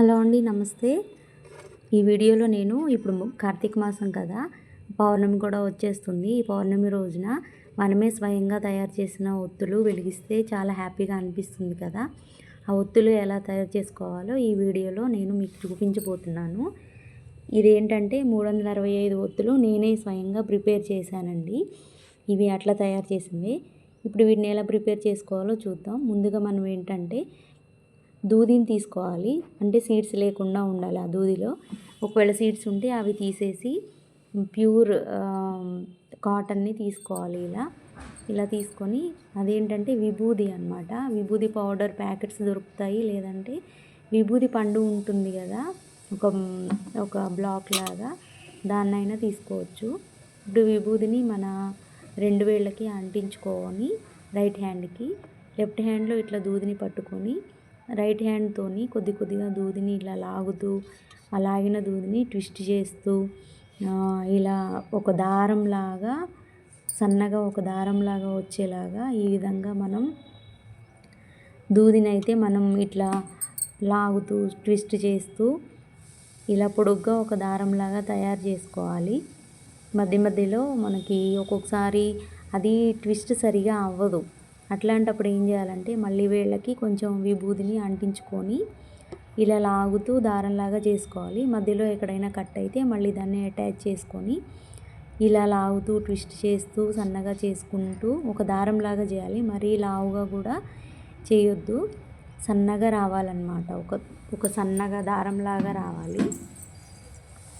Hello అండి నమస్తే. ఈ వీడియోలో నేను ఇప్పుడు కార్తీక మాసం కదా పౌర్ణమి కూడా వచ్చేస్తుంది. ఈ పౌర్ణమి రోజున మనమే స్వయంగా తయారు చేసిన ఒత్తులు వెలిగిస్తే చాలా హ్యాపీగా అనిపిస్తుంది కదా. ఆ ఒత్తులు ఎలా తయారు చేసుకోవాలో ఈ వీడియోలో నేను మీకు చూపించబోతున్నాను. ఇదేంటంటే మూడు వందల అరవై ఐదు ఒత్తులు నేనే స్వయంగా ప్రిపేర్ చేశానండి. ఇవి అట్లా తయారు చేసింది. ఇప్పుడు వీటిని ఎలా ప్రిపేర్ చేసుకోవాలో చూద్దాం. ముందుగా మనం ఏంటంటే దూదిని తీసుకోవాలి. అంటే సీడ్స్ లేకుండా ఉండాలి ఆ దూదిలో. ఒకవేళ సీడ్స్ ఉంటే అవి తీసేసి ప్యూర్ కాటన్ని తీసుకోవాలి ఇలా. ఇలా తీసుకొని అదేంటంటే విభూది అనమాట విభూది పౌడర్ ప్యాకెట్స్ దొరుకుతాయి. లేదంటే విభూది పండు ఉంటుంది కదా ఒక ఒక బ్లాక్ లాగా దాన్నైనా తీసుకోవచ్చు. ఇప్పుడు విభూదిని మన రెండు వేళ్ళకి అంటించుకొని రైట్ హ్యాండ్కి లెఫ్ట్ హ్యాండ్లో ఇట్లా దూదిని పట్టుకొని రైట్ హ్యాండ్తోని కొద్ది కొద్దిగా దూదిని ఇలా లాగుతూ ఆ లాగిన దూదిని ట్విస్ట్ చేస్తూ ఇలా ఒక దారంలాగా సన్నగా ఒక దారంలాగా వచ్చేలాగా ఈ విధంగా మనం దూదిని అయితే మనం ఇట్లా లాగుతూ ట్విస్ట్ చేస్తూ ఇలా పొడుగ్గా ఒక దారంలాగా తయారు చేసుకోవాలి. మధ్య మధ్యలో మనకి ఒక్కొక్కసారి అది ట్విస్ట్ సరిగా అవ్వదు. అట్లాంటప్పుడు ఏం చేయాలంటే మళ్ళీ వేళ్ళకి కొంచెం విభూదిని అంటించుకొని ఇలా లాగుతూ దారంలాగా చేసుకోవాలి. మధ్యలో ఎక్కడైనా కట్ అయితే మళ్ళీ దాన్ని అటాచ్ చేసుకొని ఇలా లాగుతూ ట్విస్ట్ చేస్తూ సన్నగా చేసుకుంటూ ఒక దారంలాగా చేయాలి. మరీ లావుగా కూడా చేయొద్దు. సన్నగా రావాలన్నమాట. ఒక ఒక సన్నగా దారంలాగా రావాలి.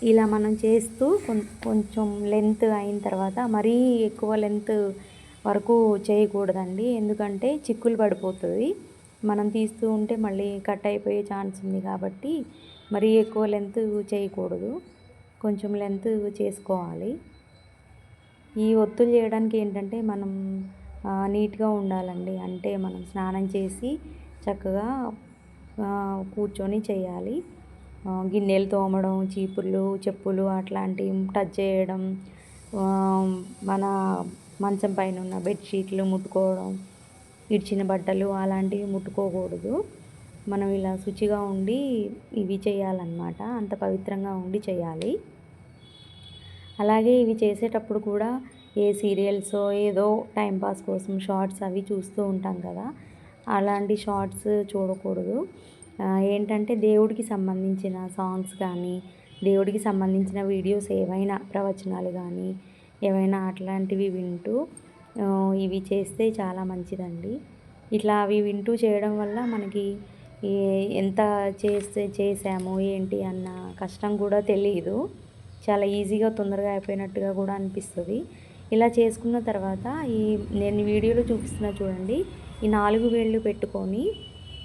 ఇలా మనం చేస్తూ కొంచెం లెంత్ అయిన తర్వాత మరీ ఎక్కువ లెంత్ వరకు చేయకూడదండి. ఎందుకంటే చిక్కులు పడిపోతుంది. మనం తీస్తూ ఉంటే మళ్ళీ కట్ అయిపోయే ఛాన్స్ ఉంది కాబట్టి మరీ ఎక్కువ లెంత్ చేయకూడదు. కొంచెం లెంత్ చేసుకోవాలి. ఈ ఒత్తులు చేయడానికి ఏంటంటే మనం నీట్గా ఉండాలండి. అంటే మనం స్నానం చేసి చక్కగా కూర్చొని చేయాలి. గిన్నెలు తోమడం చీపుర్లు చెప్పులు అట్లాంటివి టచ్ చేయడం మన మంచం పైన ఉన్న బెడ్షీట్లు ముట్టుకోవడం ఇడిచిన బట్టలు అలాంటివి ముట్టుకోకూడదు. మనం ఇలా శుచిగా ఉండి ఇవి చేయాలన్నమాట. అంత పవిత్రంగా ఉండి చేయాలి. అలాగే ఇవి చేసేటప్పుడు కూడా ఏ సీరియల్స్ ఏదో టైంపాస్ కోసం షార్ట్స్ అవి చూస్తూ ఉంటాం కదా. అలాంటి షార్ట్స్ చూడకూడదు. ఏంటంటే దేవుడికి సంబంధించిన సాంగ్స్ కానీ దేవుడికి సంబంధించిన వీడియోస్ ఏవైనా ప్రవచనాలు కానీ ఏవైనా అట్లాంటివి వింటూ ఇవి చేస్తే చాలా మంచిదండి. ఇట్లా అవి వింటూ చేయడం వల్ల మనకి ఎంత చేస్తే చేసాము ఏంటి అన్న కష్టం కూడా తెలియదు. చాలా ఈజీగా తొందరగా అయిపోయినట్టుగా కూడా అనిపిస్తుంది. ఇలా చేసుకున్న తర్వాత ఈ నేను వీడియోలో చూపిస్తున్నా చూడండి ఈ నాలుగు వేళ్ళు పెట్టుకొని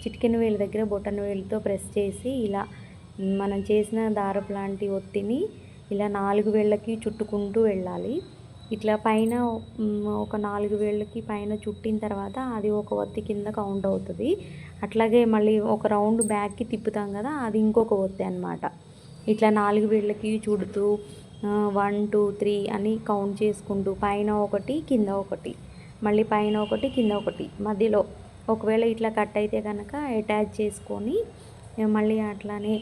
చిటికెన్ వేలు దగ్గర బొటన్ వేలుతో ప్రెస్ చేసి ఇలా మనం చేసిన దారపు లాంటి ఒత్తిని ఇలా నాలుగు వేళ్ళకి చుట్టుకుంటూ వెళ్ళాలి. ఇట్లా పైన ఒక నాలుగు వేళ్ళకి పైన చుట్టిన తర్వాత అది ఒక ఒత్తి కింద కౌంట్ అవుతుంది. అట్లాగే మళ్ళీ ఒక రౌండ్ బ్యాక్కి తిప్పుతాం కదా అది ఇంకొక ఒత్తి అనమాట ఇట్లా నాలుగు వేళ్ళకి చుడుతూ వన్ టూ త్రీ అని కౌంట్ చేసుకుంటూ పైన ఒకటి కింద ఒకటి మళ్ళీ పైన ఒకటి కింద ఒకటి మధ్యలో. ఒకవేళ ఇట్లా కట్ అయితే కనుక అటాచ్ చేసుకొని మళ్ళీ అట్లానే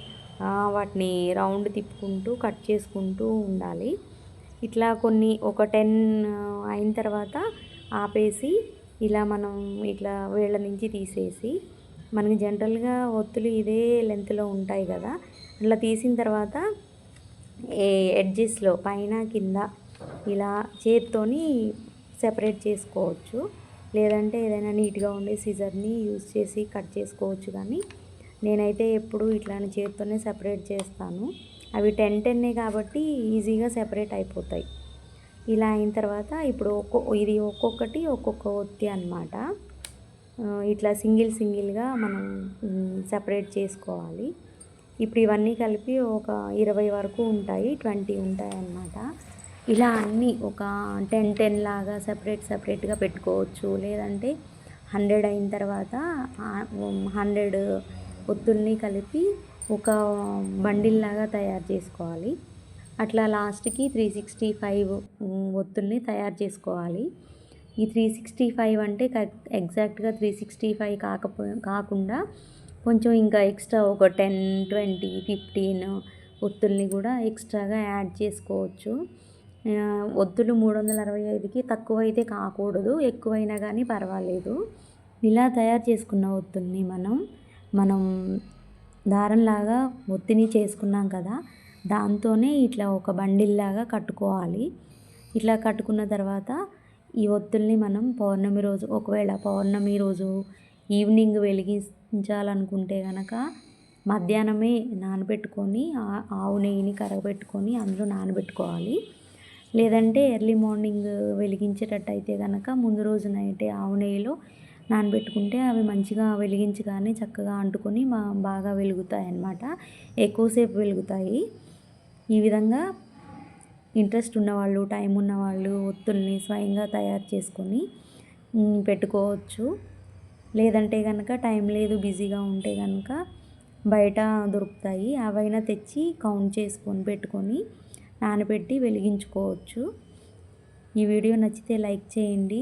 వాటిని రౌండ్ తిప్పుకుంటూ కట్ చేసుకుంటూ ఉండాలి. ఇట్లా కొన్ని ఒక టెన్ అయిన తర్వాత ఆపేసి ఇలా మనం ఇట్లా వేళ్ళ నుంచి తీసేసి మనకి జనరల్గా ఒత్తులు ఇదే లెంత్లో ఉంటాయి కదా అట్లా తీసిన తర్వాత ఏ ఎడ్జెస్లో పైన కింద ఇలా చేత్తోని సెపరేట్ చేసుకోవచ్చు. లేదంటే ఏదైనా నీట్గా ఉండే సిజర్ని యూజ్ చేసి కట్ చేసుకోవచ్చు కానీ నేనైతే ఎప్పుడు ఇట్లాంటి చేత్తోనే సెపరేట్ చేస్తాను. అవి టెన్ టెన్నే కాబట్టి ఈజీగా సెపరేట్ అయిపోతాయి. ఇలా అయిన తర్వాత ఇప్పుడు ఒక్కో ఇది ఒక్కొక్కటి ఒక్కొక్క ఒత్తి అనమాట ఇట్లా సింగిల్ సింగిల్గా మనం సెపరేట్ చేసుకోవాలి. ఇప్పుడు ఇవన్నీ కలిపి ఒక ఇరవై వరకు ఉంటాయి ట్వంటీ ఉంటాయి అన్నమాట. ఇలా అన్నీ ఒక టెన్ టెన్ లాగా సపరేట్ సపరేట్గా పెట్టుకోవచ్చు. లేదంటే హండ్రెడ్ అయిన తర్వాత హండ్రెడ్ ఒత్తుల్ని కలిపి ఒక బండిల్లాగా తయారు చేసుకోవాలి. అట్లా లాస్ట్కి త్రీ సిక్స్టీ ఫైవ్ ఒత్తుల్ని తయారు చేసుకోవాలి. ఈ త్రీ సిక్స్టీ ఫైవ్ అంటే ఎగ్జాక్ట్గా త్రీ సిక్స్టీ ఫైవ్ కాకపో కాకుండా కొంచెం ఇంకా ఎక్స్ట్రా ఒక టెన్ ట్వంటీ ఫిఫ్టీన్ ఒత్తుల్ని కూడా ఎక్స్ట్రాగా యాడ్ చేసుకోవచ్చు. ఒత్తులు మూడు వందల అరవై ఐదుకి తక్కువ అయితే కాకూడదు. ఎక్కువైనా కానీ పర్వాలేదు. ఇలా తయారు చేసుకున్న ఒత్తుల్ని మనం మనం దారంలాగా ఒత్తిని చేసుకున్నాం కదా దాంతోనే ఇట్లా ఒక బండిల్లాగా కట్టుకోవాలి. ఇట్లా కట్టుకున్న తర్వాత ఈ ఒత్తుల్ని మనం పౌర్ణమి రోజు ఒకవేళ పౌర్ణమి రోజు ఈవినింగ్ వెలిగించాలనుకుంటే కనుక మధ్యాహ్నమే నానబెట్టుకొని ఆవు నెయ్యిని కరగబెట్టుకొని అందులో నానబెట్టుకోవాలి. లేదంటే ఎర్లీ మార్నింగ్ వెలిగించేటట్టయితే కనుక ముందు రోజు నైటే ఆవు నెయ్యిలో నానబెట్టుకుంటే అవి మంచిగా వెలిగించగానే చక్కగా అంటుకొని మా బాగా వెలుగుతాయి అన్నమాట ఎక్కువసేపు వెలుగుతాయి. ఈ విధంగా ఇంట్రెస్ట్ ఉన్నవాళ్ళు టైం ఉన్నవాళ్ళు ఒత్తుల్ని స్వయంగా తయారు చేసుకొని పెట్టుకోవచ్చు. లేదంటే కనుక టైం లేదు బిజీగా ఉంటే కనుక బయట దొరుకుతాయి. అవైనా తెచ్చి కౌంట్ చేసుకొని పెట్టుకొని నానబెట్టి వెలిగించుకోవచ్చు. ఈ వీడియో నచ్చితే లైక్ చేయండి.